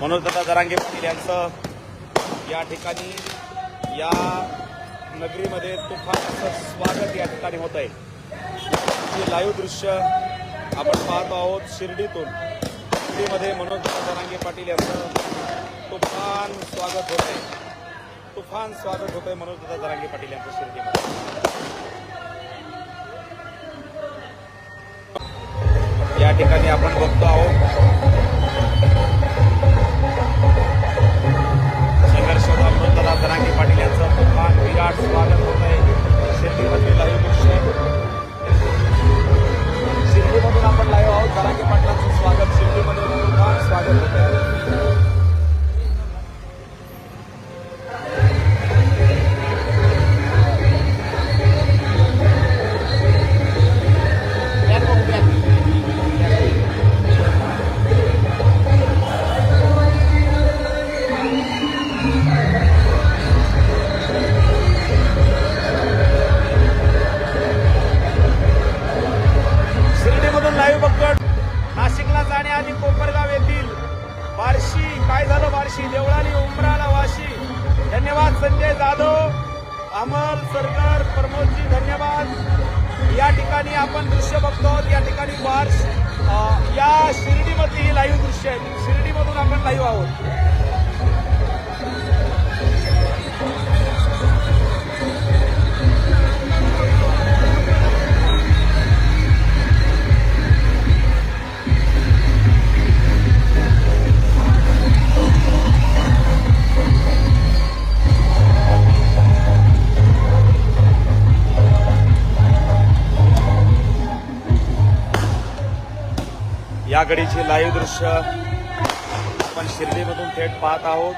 मनोजदादा जरांगे पाटील यांचं या ठिकाणी या नगरीमध्ये तुफान असं स्वागत या ठिकाणी होत आहे लाईव्ह दृश्य आपण पाहतो आहोत शिर्डीतून. शिर्डीमध्ये मनोजदादा जरांगे पाटील यांचं तुफान स्वागत होत आहे तुफान स्वागत होत आहे मनोजदादा जरांगे पाटील यांचं शिर्डीमध्ये. या ठिकाणी आपण बघतो आहोत बार्शी देवळाली उमराला वाशी. धन्यवाद संजय जाधव अमल सरकार प्रमोदजी धन्यवाद. या ठिकाणी आपण दृश्य बघतो आहोत. या ठिकाणी बार्श या शिर्डीमधली ही लाईव्ह दृश्य आहेत शिर्डीमधून आपण लाईव्ह आहोत. या घडीचे लाईव्ह दृश्य आपण शिर्डीमधून थेट पाहत आहोत.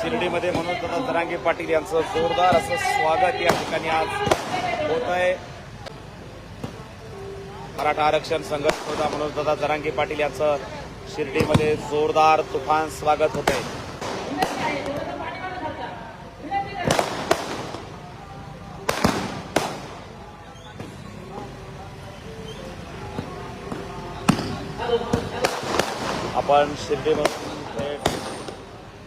शिर्डीमध्ये मनोजदादा जरांगे पाटील यांचं जोरदार असं स्वागत या ठिकाणी आज होत आहे मराठा आरक्षण संघर्ष होता मनोजदादा जरांगे पाटील यांचं शिर्डीमध्ये जोरदार तुफान स्वागत होत आहे आपण शिर्डीमधून थेट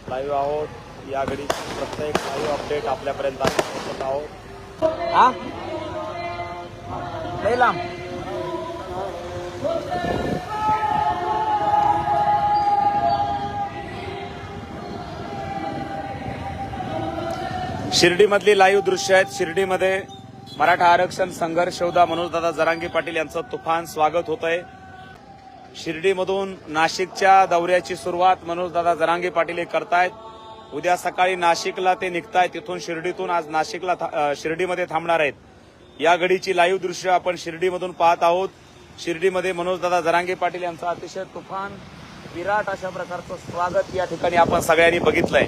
लाईव्ह आहोत. या घडी प्रत्येक लाईव्ह अपडेट आपल्यापर्यंत आपण पोहोचत आहोत. हा? लांब. शिर्डीमधली लाईव्ह दृश्य आहेत. शिर्डीमध्ये मराठा आरक्षण संघर्ष योद्धा मनोजदादा जरांगे पाटील यांचं तुफान स्वागत होत आहे शिर्डीमधून नाशिकच्या दौऱ्याची सुरुवात मनोजदादा जरांगे पाटील हे करतायत. उद्या सकाळी नाशिकला ते निघतायत. तिथून शिर्डीतून आज नाशिकला था- शिर्डीमध्ये थांबणार आहेत. या घडीची लाईव्ह दृश्य आपण शिर्डीमधून पाहत आहोत. शिर्डीमध्ये मनोजदादा जरांगे पाटील यांचं अतिशय तुफान विराट अशा प्रकारचं स्वागत या ठिकाणी आपण सगळ्यांनी बघितलंय.